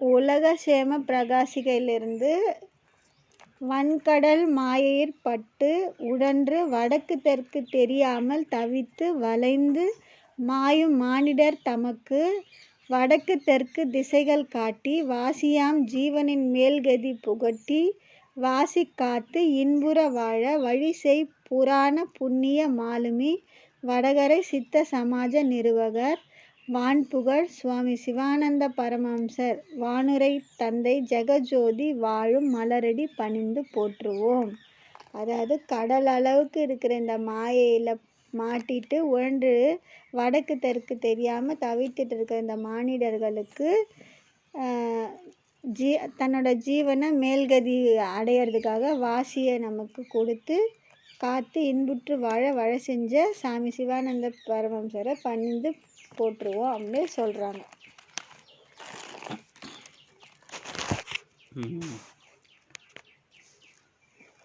உலக சேம பிரகாசிகையிலிருந்து வன்கடல் மாயையிற் பட்டு உடன்று வடக்கு தெற்கு தெரியாமல் தவித்து வலைந்து மாயும் மானிடர் தமக்கு வடக்கு தெற்கு திசைகள் காட்டி வாசியாம் ஜீவனின் மேல்கதி புகட்டி வாசி காத்து இன்புற வாழ வழிசெய் புராண புண்ணிய மாலுமி வடகரை சித்த சமாஜ நிறுவகர் வான்புகழ் சுவாமி சிவானந்த பரமஹம்சர். வானுரை தந்தை ஜெகஜோதி வாழும் மலரடி பணிந்து போற்றுவோம். அதாவது கடல் அளவுக்கு இருக்கிற இந்த மாயையில் மாட்டிட்டு உழன்று வடக்கு தெற்கு தெரியாமல் தவித்துட்டு இருக்கிற இந்த மானிடர்களுக்கு ஜீ தன்னோட ஜீவனை மேல்கதி அடையிறதுக்காக வாசியை நமக்கு கொடுத்து காத்து இன்புற்று வாழ வழ செஞ்ச சாமி சிவானந்த பரமம்சரை பணிந்து போற்றுவோம் அப்படின்னு சொல்கிறாங்க.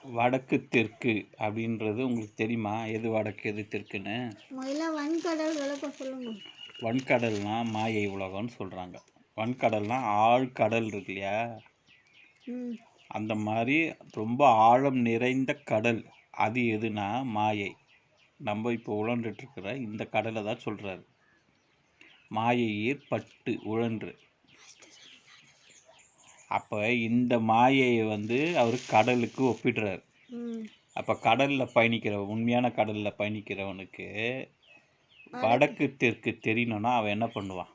வடக்கு தெற்கு அப்படின்றது உங்களுக்கு தெரியுமா? எது வடக்கு எது தெற்குன்னு? முதல்ல வன்கடல் சொல்லுங்க. வன்கடல்னா மாயை உலகம்னு சொல்கிறாங்க வன்கடல்னா ஆழ்கடல் இருக்கு இல்லையா? ம். அந்த மாதிரி ரொம்ப ஆழம் நிறைந்த கடல். அது எதுனா மாயை. நம்ம இப்போ உழண்டுட்டு இருக்கிற இந்த கடலை தான் சொல்கிறாரு மாயையீர் பட்டு உழன்று. அப்போ இந்த மாயையை வந்து அவர் கடலுக்கு ஒப்பிடுறாரு. அப்போ கடலில் பயணிக்கிற உண்மையான கடலில் பயணிக்கிறவனுக்கு வடக்கு தெற்கு தெரியணும்னா அவன் என்ன பண்ணுவான்?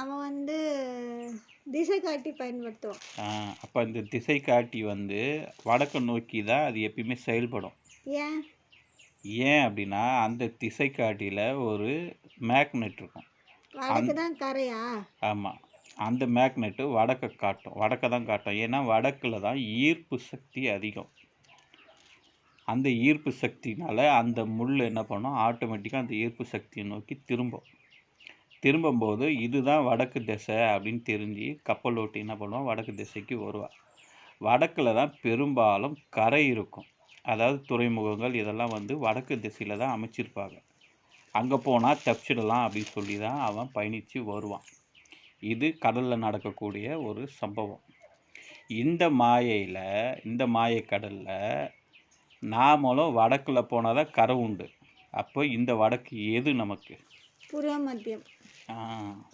அவன் வந்து திசை காட்டி பயன்படுத்துவான். அப்போ இந்த திசை காட்டி வந்து வடக்கு நோக்கி தான் அது எப்பயுமே செயல்படும். ஏன்? ஏன் அப்படின்னா அந்த திசை காட்டியில் ஒரு மேக்னெட் இருக்கும். வடக்கு தான் கரையா? ஆமாம் அந்த மேக்னெட்டு வடக்கை காட்டும். வடக்கை தான் காட்டும். ஏன்னா வடக்கில் தான் ஈர்ப்பு சக்தி அதிகம். அந்த ஈர்ப்பு சக்தினால அந்த முள் என்ன பண்ணும்? ஆட்டோமேட்டிக்காக அந்த ஈர்ப்பு சக்தியை நோக்கி திரும்பும். திரும்பும்போது இதுதான் வடக்கு திசை அப்படின்னு தெரிஞ்சு கப்பல் ஓட்டி என்ன பண்ணுவான் வடக்கு திசைக்கு வருவான் வடக்கில் தான் பெரும்பாலும் கரை இருக்கும். அதாவது துறைமுகங்கள் இதெல்லாம் வந்து வடக்கு திசையில் தான் அமைச்சிருப்பாங்க. அங்கே போனால் தப்பிச்சிடலாம் அப்படின்னு சொல்லி தான் அவன் பயணித்து வருவான். இது கடலில் நடக்கக்கூடிய ஒரு சம்பவம். இந்த மாயையில் இந்த மாயை கடலில் நாமளும் வடக்கில் போனால் தான் கரை உண்டு. அப்போ இந்த வடக்கு எது நமக்கு? புருவ மத்தியம்.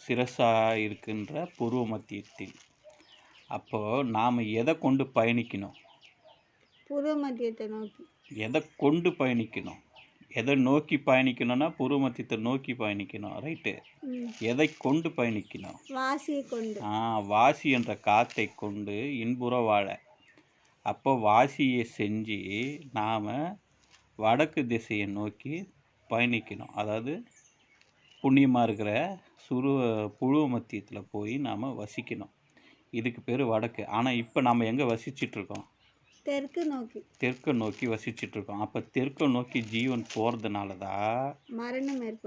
சிரசாக இருக்கின்ற பூர்வ மத்தியத்தில். அப்போது நாம் எதை கொண்டு பயணிக்கணும்? புருவ மத்தியத்தை நோக்கி. எதை கொண்டு பயணிக்கணும்? எதை நோக்கி பயணிக்கணும்னா பூர்வ மத்தியத்தை நோக்கி பயணிக்கணும் ரைட்டு எதை கொண்டு பயணிக்கணும்? வாசியை கொண்டு. ஆ வாசி என்ற காத்தை கொண்டு இன்புற வாழ. அப்போ வாசியை செஞ்சு நாம் வடக்கு திசையை நோக்கி பயணிக்கணும். அதாவது புண்ணியமாக இருக்கிற சுருவ புழுவ மத்தியத்தில் போய் நாம் வசிக்கணும். இதுக்கு பேர் வடக்கு. ஆனால் இப்போ நாம் எங்கே வசிச்சிட்டு இருக்கோம்? தெற்கு நோக்கி. தெற்கு நோக்கி வசிச்சிட்டு இருக்கோம் அப்போ தெற்கு நோக்கி ஜீவன் போகிறதுனால தான்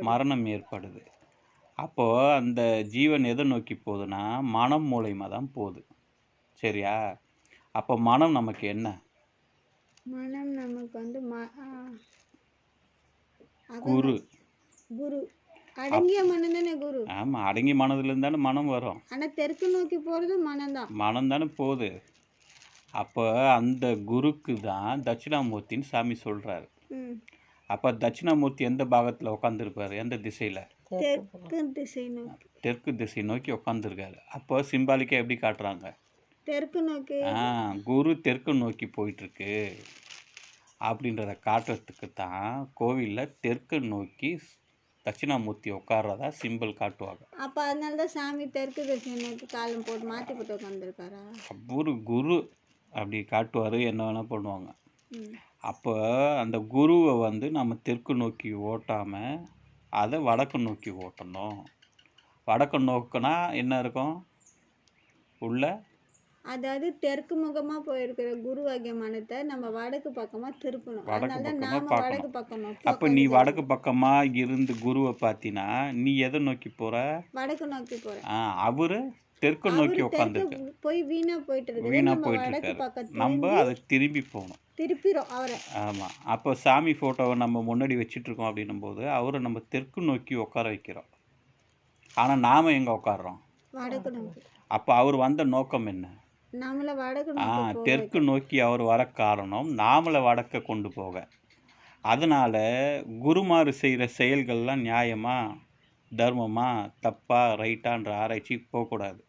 மரணம் ஏற்படுது. அப்போது அந்த ஜீவன் எதை நோக்கி போகுதுன்னா மனம் மூலயமா தான் போகுது. சரியா? அப்போ மனம் நமக்கு என்ன? மனம் நமக்கு வந்து குரு. குரு. அடங்கிய மனம் தானே குரு. ஆமாம் அடங்கி மனதுலேருந்து தானே மனம் வரும். ஆனா தெற்கு நோக்கி போறது மனம்தான். மனம் தானே போகுது. அப்போ அந்த குருக்கு தான் தட்சிணாமூர்த்தின்னு சாமி சொல்கிறாரு அப்போ தட்சிணாமூர்த்தி எந்த பாகத்தில் உட்காந்துருப்பாரு எந்த திசையில்? தெற்கு திசை நோக்கி. தெற்கு திசை நோக்கி உட்காந்துருக்காரு அப்போ சிம்பாலிக்காக எப்படி காட்டுறாங்க? தெற்கு நோக்கி. ஆ குரு தெற்கு நோக்கி போயிட்டுருக்கு. அப்படின்றத காட்டுறதுக்கு தான் கோவிலில் தெற்கு நோக்கி தட்சிணாமூர்த்தி உட்கார்றதா சிம்பிள் காட்டுவாங்க. அப்ப அதனால தான் சாமி தெற்கு திசை நோக்கி காலம் போட்டு மாத்தி போட்டு உட்காந்துருக்காரா ஒரு குரு அப்படி காட்டுவார் என்ன வேணால் பண்ணுவாங்க. அப்போ அந்த குருவை வந்து நம்ம தெற்கு நோக்கி ஓட்டாமல் அதை வடக்கு நோக்கி ஓட்டணும். வடக்கு நோக்குனா என்ன இருக்கும்? உள்ள? அதாவது தெற்கு முகமா போயிருக்கிற குரு ஆகிய மனத்தை நம்ம வடக்கு பக்கமா திருப்பணும். வடக்கு பக்கமா. வடக்கு பக்கம் அப்போ நீ வடக்கு பக்கமாக இருந்து குருவை பார்த்தீனா நீ எதை நோக்கி போகிற வடக்கு நோக்கி போறேன் ஆ அவரு தெற்கு நோக்கி உட்காந்துருக்கு போய் வீணா போயிட்டு வீணா போயிட்டு இருக்காரு. நம்ம அதை திரும்பி போகணும். திருப்பிரும் அவரை. ஆமாம் அப்போ சாமி ஃபோட்டோவை நம்ம முன்னாடி வச்சிட்டு இருக்கோம் அப்படின்னும் போது அவரை நம்ம தெற்கு நோக்கி உட்கார வைக்கிறோம். ஆனால் நாம் எங்கே நோக்கி. அப்போ அவர் வந்த நோக்கம் என்ன? ஆ தெற்கு நோக்கி அவர் வர காரணம் நாமளை வடக்க கொண்டு போக. அதனால குருமாறு செய்கிற செயல்கள்லாம் நியாயமா தர்மமா தப்பா ரைட்டான்ற ஆராய்ச்சி போகக்கூடாது.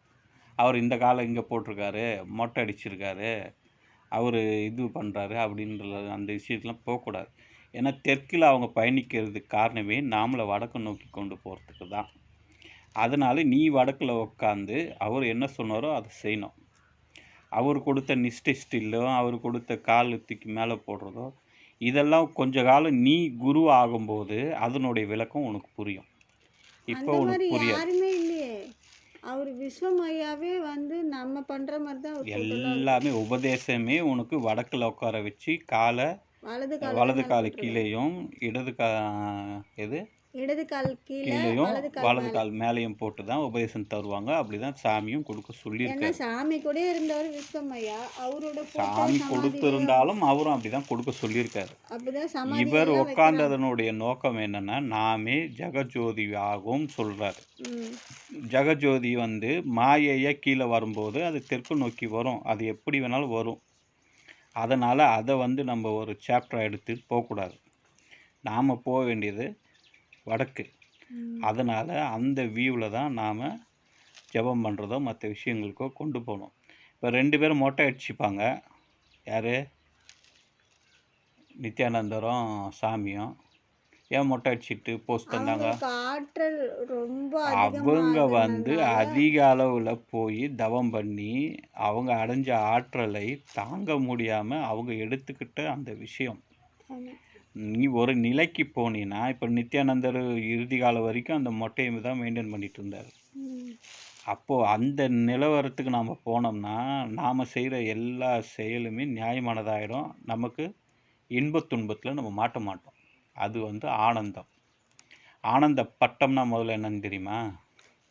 அவர் இந்த காலம் இங்கே போட்டிருக்காரு மொட்டை அடிச்சிருக்காரு அவர் இது பண்ணுறாரு அப்படின்ற அந்த விஷயத்துலாம் போகக்கூடாது. ஏன்னா தெற்கில் அவங்க பயணிக்கிறதுக்கு காரணமே நாமளை வடக்கு நோக்கி கொண்டு போகிறதுக்கு தான். அதனால நீ வடக்கில் உட்காந்து அவர் என்ன சொன்னாரோ அதை செய்யணும். அவர் கொடுத்த நிஷ்டை ஸ்டில்லோ அவர் கொடுத்த கால் தூக்கி மேலே போடுறதோ இதெல்லாம் கொஞ்ச காலம் நீ குரு ஆகும்போது அதனுடைய விளக்கம் உனக்கு புரியும். இப்போ உனக்கு புரியாது. விஸ்வமையாவே வந்து நம்ம பண்ற மாதிரி தான் எல்லாமே உபதேசமே உனக்கு வடக்கில் உட்கார வச்சு காலை வலது கால் வலது கால் கீழேயும் இடது கா எது? இடது கால் கீழே கீழேயும் வலது கால் வலது மேல. கால் மேலேயும் போட்டு தான் உபதேசம் தருவாங்க. அப்படிதான் சாமியும் கொடுக்க ஏன்னா சொல்லியிருக்காரு சாமி கூட இருந்தவர் விஸ்வமையா அவரோட photo, சாமி சமாதி கொடுத்திருந்தாலும் அவரும் அப்படிதான் கொடுக்க சொல்லியிருக்காரு. அப்படிதான் சமாதி இவர் எல்லாம் உட்கார்ந்ததனுடைய நோக்கம் என்னன்னா நாமே ஜெகஜோதி ஆகும் சொல்றாரு. ம். ஜெகஜோதி வந்து மாயையா கீழே வரும்போது அது தெற்கு நோக்கி வரும். அது எப்படி வேணாலும் வரும். அதனால அதை வந்து நம்ம ஒரு சாப்டர் எடுத்து போகக்கூடாது. நாம போக வேண்டியது வடக்கு. அதனால அந்த வியூவில் தான் நாம் ஜெபம் பண்ணுறதோ மற்ற விஷயங்களுக்கோ கொண்டு போகணும். இப்போ ரெண்டு பேரும் மொட்டை அடிச்சுப்பாங்க. யார்? நித்யானந்தரும் சாமியும். ஏன் மொட்டை அடிச்சிட்டு போஸ்ட் தந்தாங்க? அவங்க வந்து அதிக அளவில் போய் தவம் பண்ணி அவங்க அடைஞ்ச ஆற்றலை தாங்க முடியாமல் அவங்க எடுத்துக்கிட்ட அந்த விஷயம். நீ ஒரு நிலைக்கு போனீன்னா இப்போ நித்யானந்தர் இறுதி காலம் வரைக்கும் அந்த மொட்டையை தான் மெயின்டைன் பண்ணிட்டு இருந்தார். அப்போது அந்த நிலவரத்துக்கு நாம் போனோம்னா நாம் செய்கிற எல்லா செயலுமே நியாயமானதாயிடும். நமக்கு இன்பத் துன்பத்தில் நம்ம மாட்ட மாட்டோம். அது வந்து ஆனந்தம். ஆனந்த பட்டம்னா முதல்ல என்னன்னு தெரியுமா?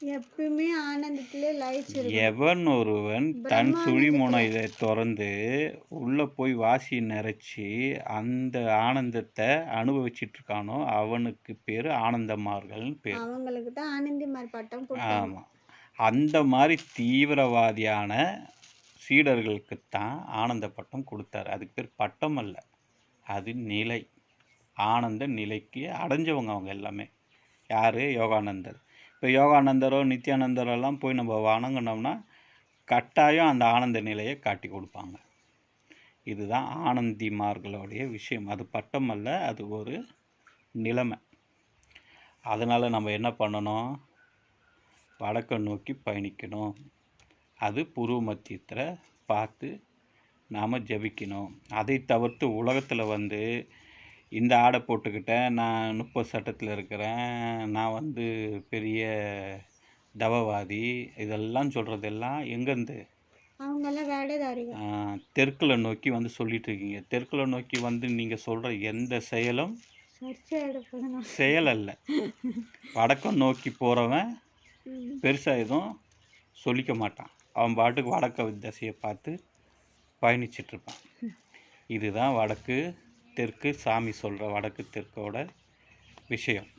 எப்பயுமே ஆனந்தத்திலே இருக்கு எவன் ஒருவன் தன் சுழிமுனை இதை திறந்து உள்ள போய் வாசி நிறைச்சி அந்த ஆனந்தத்தை அனுபவிச்சிட்டு இருக்கானோ அவனுக்கு பேர் ஆனந்தமார்கள்னு பேர். அவங்களுக்கு தான் ஆனந்திமார் பட்டம் ஆமாம் அந்த மாதிரி தீவிரவாதியான சீடர்களுக்குத்தான் ஆனந்த பட்டம் கொடுத்தாரு. அதுக்கு பேர் பட்டம் அல்ல. அது நிலை. ஆனந்த நிலைக்கு அடைஞ்சவங்க அவங்க எல்லாமே. யார்? யோகானந்தர். இப்போ யோகானந்தரோ நித்யானந்தரோ எல்லாம் போய் நம்ம வணங்கினோம்னா கட்டாயம் அந்த ஆனந்த நிலையை காட்டி கொடுப்பாங்க. இதுதான் ஆனந்திமார்களுடைய விஷயம். அது பட்டம் அல்ல அது ஒரு நிலைமை. அதனால் நம்ம என்ன பண்ணணும்? வடக்கை நோக்கி பயணிக்கணும். அது புருவ மத்தியத்தில் பார்த்து நாம் ஜெபிக்கணும். அதை தவிர்த்து உலகத்தில் வந்து இந்த ஆடை போட்டுக்கிட்டேன். நான் முப்பது சட்டத்தில் இருக்கிறேன். நான் வந்து பெரிய தவவாதி. இதெல்லாம் சொல்கிறதெல்லாம் எங்கேருந்து? அவங்க எல்லாம் வேடதாரிகள் தெற்கில் நோக்கி வந்து சொல்லிட்டு இருக்கீங்க. தெற்கில் நோக்கி வந்து நீங்கள் சொல்கிற எந்த செயலும் செயல் அல்ல. வடக்கம் நோக்கி போகிறவன். பெருசாக எதுவும் சொல்லிக்க மாட்டான். அவன் பாட்டுக்கு வடக்க திசையை பார்த்து பயணிச்சிட்டு இருப்பான். இதுதான் வடக்கு தெற்கு சாமி சொல்கிற வடக்கு தெற்கோட விஷயம்.